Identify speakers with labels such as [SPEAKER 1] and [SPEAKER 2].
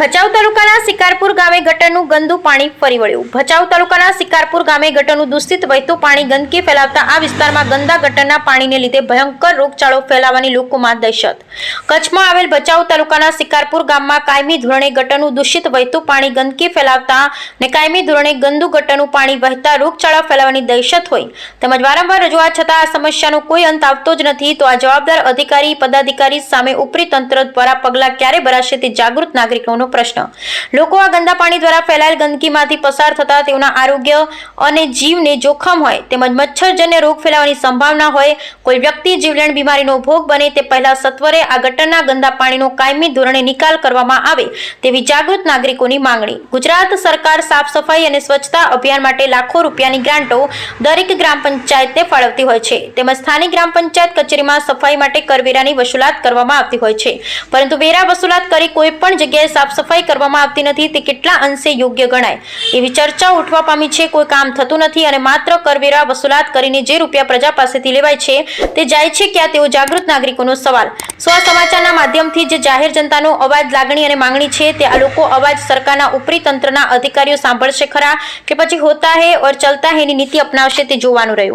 [SPEAKER 1] ભચાઉ તાલુકાના શિકારપુર ગામે ગટરનું ગંદુ પાણી ફરી વળ્યું. ભચાઉ તાલુકાના શિકારપુર ગામે ગટરનું દૂષિત વહેતું પાણી ગંદકી ફેલાવતા આ વિસ્તારમાં ગંદા ગટરના પાણીને લીધે ભયંકર રોગચાળો ફેલાવાની લોકોમાં દહેશત. કચ્છમાં આવેલ ભચાઉ તાલુકાના શિકારપુર ગામમાં કાયમી ધોરણે ગટરનું દૂષિત વહેતું પાણી ગંદકી ફેલાવતા ને કાયમી ધોરણે ગંદુ ગટરનું પાણી વહેતા રોગચાળા ફેલાવાની દહેશત હોય. તેમજ વારંવાર રજૂઆત છતાં આ સમસ્યાનો કોઈ અંત આવતો જ નથી. તો આ જવાબદાર અધિકારી, પદાધિકારી સામે ઉપરી તંત્ર દ્વારા પગલાં ક્યારે ભરાશે તે જાગૃત નાગરિકોનો પ્રશ્ન. લોકો આ ગંદા પાણી દ્વારા ફેલાયેલ ગંદકીમાંથી પસાર થતા તેઓના આરોગ્ય અને જીવને જોખમ હોય તેમજ મચ્છરજન્ય રોગ ફેલાવાની સંભાવના હોય, કોઈ વ્યક્તિ જીવલેણ બીમારીનો ભોગ બને તે પહેલા સત્વરે આ ગટરના ગંદા પાણીનો કાયમી ધોરણે નિકાલ કરવામાં આવે તેવી જાગૃત નાગરિકોની માંગણી. ગુજરાત સરકાર સાફ સફાઈ અને સ્વચ્છતા અભિયાન માટે લાખો રૂપિયાની ગ્રાન્ટો દરેક ગ્રામ પંચાયતને ફાળવતી હોય છે. તેમજ સ્થાનિક ગ્રામ પંચાયત કચેરીમાં સફાઈ માટે કરવેરાની વસૂલાત કરવામાં આવતી હોય છે. પરંતુ વેરા વસૂલાત કરી કોઈ પણ જગ્યાએ સાફ સફાઈ કરવામાં આવતી નથી, તે કેટલા અંશે યોગ્ય ગણાય? એવી ચર્ચા ઉઠવા પામી છે, કોઈ કામ થતું નથી અને માત્ર કરવેરા વસૂલાત કરીને જે રૂપિયા પ્રજા પાસેથી લેવાય છે, તે જાય છે ક્યાં? તેવો જાગૃત નાગરિકોનો સવાલ. સો આ સમાચારના માધ્યમથી જે જાહેર જનતાનો અવાજ, લાગણી અને માંગણી છે, તે આ લોકો અવાજ સરકારના ઉપરી તંત્રના અધિકારીઓ સાંભળશે ખરા? કે પછી હોતા હે ઓર ચલતા હેની નીતિ અપનાવશે તે જોવાનું રહ્યું.